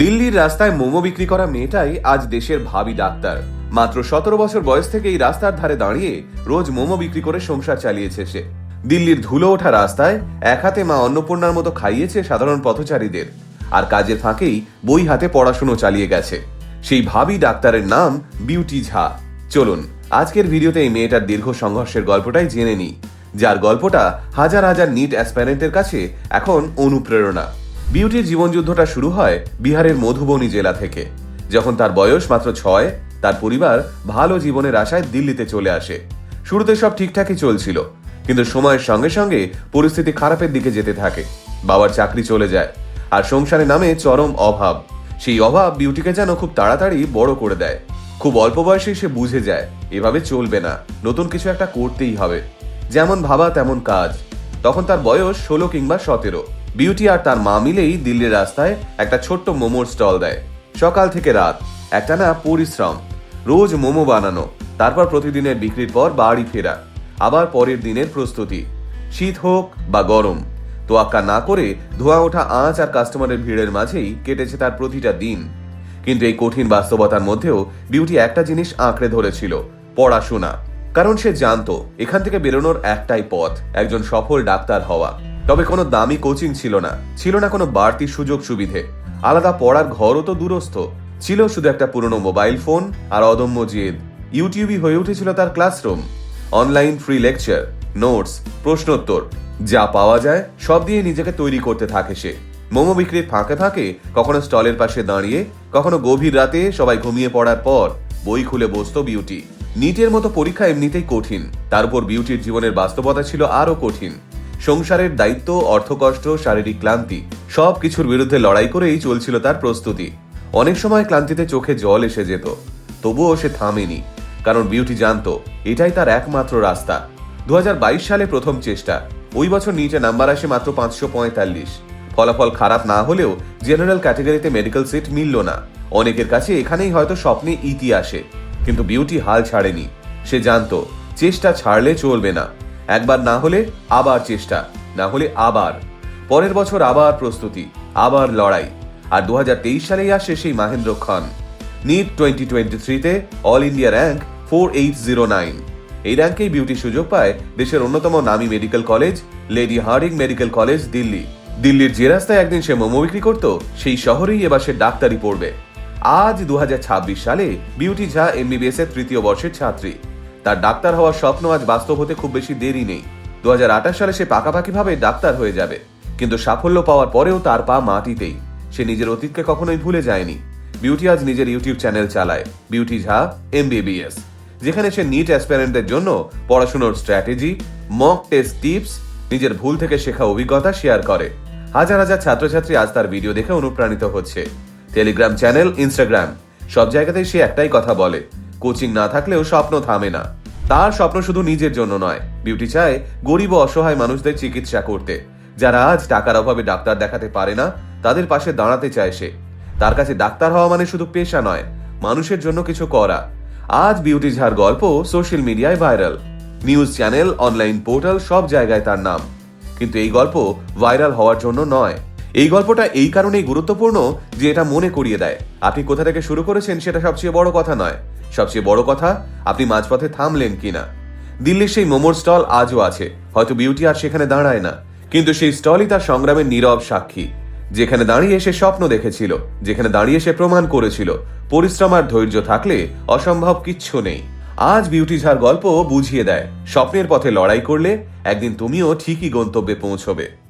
দিল্লির রাস্তায় মোমো বিক্রি করা মেয়েটাই আজ দেশের ভাবি ডাক্তার। মাত্র সতেরো বছর বয়স থেকে এই রাস্তার ধারে দাঁড়িয়ে রোজ মোমো বিক্রি করে সংসার চালিয়েছে সে। দিল্লির ধুলো ওঠা রাস্তায় এক হাতে মা অন্নপূর্ণার মতো খাইয়েছে সাধারণ পথচারীদের। আর কাজের ফাঁকেই বই হাতে পড়াশুনো চালিয়ে গেছে। সেই ভাবি ডাক্তারের নাম বিউটি ঝা। চলুন, আজকের ভিডিওতে এই মেয়েটার দীর্ঘ সংঘর্ষের গল্পটাই জেনে নিই, যার গল্পটা হাজার হাজার নিট অ্যাসপ্যারেন্টের কাছে এখন অনুপ্রেরণা। বিউটির জীবনযুদ্ধটা শুরু হয় বিহারের মধুবনী জেলা থেকে। যখন তার বয়স মাত্র ছয়, তার পরিবার ভালো জীবনের আশায় দিল্লিতে চলে আসে। শুরুতে সব ঠিকঠাকই চলছিল, কিন্তু সময়ের সঙ্গে সঙ্গে পরিস্থিতি খারাপের দিকে যেতে থাকে। বাবার চাকরি চলে যায়, আর সংসারে নামে চরম অভাব। সেই অভাব বিউটিকে যেন খুব তাড়াতাড়ি বড় করে দেয়। খুব অল্প বয়সেই সে বুঝে যায়, এভাবে চলবে না, নতুন কিছু একটা করতেই হবে। যেমন ভাবা তেমন কাজ। তখন তার বয়স ষোলো কিংবা সতেরো। বিউটি আর তার মা মিলেই দিল্লির রাস্তায় একটা ছোট্ট মোমোর স্টল দেয়। সকাল থেকে রাত। একটা না পরিশ্রম। রোজ মোমো বানানো, তারপর প্রতিদিনের বিক্রির পর বাড়ি ফেরা, আবার পরের দিনের প্রস্তুতি। শীত হোক বা গরম, তোয়াক্কা না করে ধোয়া ওঠা আঁচ আর কাস্টমারের ভিড়ের মাঝেই কেটেছে তার প্রতিটা দিন। কিন্তু এই কঠিন বাস্তবতার মধ্যেও বিউটি একটা জিনিস আঁকড়ে ধরেছিল, পড়াশোনা। কারণ সে জানতো, এখান থেকে বেরোনোর একটাই পথ, একজন সফল ডাক্তার হওয়া। তবে কোনো দামি কোচিং ছিল না। ছিল না কোনো বাড়তি সুযোগ সুবিধে। আলাদা পড়ার ঘরও তো দূরস্থ। ছিল শুধু একটা পুরনো মোবাইল ফোন আর অদম্য জেদ। ইউটিউবই হয়ে উঠেছিল তার classroom. Online free lecture, notes, প্রশ্নোত্তর। যা পাওয়া যায়, সব দিয়ে নিজেকে তৈরি করতে থাকে সে। মোমো বিক্রির ফাঁকে ফাঁকে কখনো স্টলের পাশে দাঁড়িয়ে, কখনো গভীর রাতে সবাই ঘুমিয়ে পড়ার পর বই খুলে বসতো বিউটি। নিটের মতো পরীক্ষা এমনিতেই কঠিন। তার উপর বিউটির জীবনের বাস্তবতা ছিল আরও কঠিন। সংসারের দায়িত্ব, অর্থকষ্ট, শারীরিক ক্লান্তি, সব কিছুর বিরুদ্ধে লড়াই করেই চলছিল তার প্রস্তুতি। অনেক সময় ক্লান্তিতে চোখে জল এসে যেত। তবুও সে থামেনি, কারণ বিউটি জানত, এটাই তার একমাত্র রাস্তা। দু হাজার বাইশ সালে প্রথম চেষ্টা। ওই বছর নিচে নাম্বার আসে মাত্র পাঁচশো পঁয়তাল্লিশ। ফলাফল খারাপ না হলেও জেনারেল ক্যাটাগরিতে মেডিকেল সিট মিলল না। অনেকের কাছে এখানেই হয়তো স্বপ্নে ইতি আসে। কিন্তু বিউটি হাল ছাড়েনি। সে জানত, চেষ্টা ছাড়লে চলবে না। একবার না হলে আবার চেষ্টা, না হলে আবার। পরের বছর আবার প্রস্তুতি, আবার লড়াই। আর দুহাজার তেইশ সালেই আসে সেই Mahendra Khan. NEET twenty twenty থ্রিতে all India rank four eight zero nine. এই র্যাঙ্কেই বিউটি সুযোগ পায় দেশের অন্যতম নামী medical college, Lady Hardinge medical college, Delhi. দিল্লির যে রাস্তায় একদিন সে মোমো বিক্রি করত, সেই শহরেই এবার সে ডাক্তারি পড়বে। আজ দু হাজার ছাব্বিশ সালে বিউটি ঝা এমবিবিএস এর তৃতীয় বর্ষের ছাত্রী। তার ডাক্তার হওয়ার স্বপ্ন আজ বাস্তব হতে খুব বেশি দেরি নেই। দু হাজার আঠাশ সালে সে পাকাপাকি ভাবে ডাক্তার হয়ে যাবে। কিন্তু সাফল্য পাওয়ার পরেও তার পা মাটিতেই। সে নিজের অতীতকে কখনোই ভুলে যায়নি। বিউটি আজ নিজের ইউটিউব চ্যানেল চালায়। বিউটি ঝা, এমবিবিএস। যেখানে সে নিট অ্যাসপিরেন্টদের জন্য পড়াশোনার স্ট্র্যাটেজি, মক টেস্ট টিপস, নিজের ভুল থেকে শেখা অভিজ্ঞতা শেয়ার করে। হাজার হাজার ছাত্রছাত্রী আজ তার ভিডিও দেখে অনুপ্রাণিত হচ্ছে। টেলিগ্রাম চ্যানেল, ইনস্টাগ্রাম, সব জায়গাতেই সে একটাই কথা বলে। কোচিং না থাকলেও স্বপ্ন থামে না। তার স্বপ্ন শুধু নিজের জন্য নয়। বিউটি চায় গরিব অসহায় মানুষদের চিকিৎসা করতে। যারা আজ টাকার অভাবে ডাক্তার দেখাতে পারে না, তাদের পাশে দাঁড়াতে চায় সে। তার কাছে ডাক্তার হওয়া মানে শুধু পেশা নয়, মানুষের জন্য কিছু করা। আজ বিউটি ঝার গল্প সোশ্যাল মিডিয়ায় viral. News channel, online portal, সব জায়গায় তার নাম। কিন্তু এই গল্প ভাইরাল হওয়ার জন্য নয়। এই গল্পটা এই কারণেই গুরুত্বপূর্ণ যে এটা মনে করিয়ে দেয়। আপনি কোথা থেকে শুরু করেছেন সেটা সবচেয়ে বড় কথা নয়। সবচেয়ে বড় কথা, আপনি মাঝপথে থামলেন কিনা? দিল্লির সেই মোমোর স্টল আজও আছে। হয়তো বিউটি আর সেখানে দাঁড়ায় না। কিন্তু সেই স্টলই তার সংগ্রামের নীরব সাক্ষী। যেখানে দাঁড়িয়ে সে স্বপ্ন দেখেছিল, যেখানে দাঁড়িয়ে সে প্রমাণ করেছিল, পরিশ্রম আর ধৈর্য থাকলে অসম্ভব কিচ্ছু নেই। আজ বিউটি ঝার গল্প বুঝিয়ে দেয়, স্বপ্নের পথে লড়াই করলে একদিন তুমিও ঠিকই গন্তব্যে পৌঁছবে।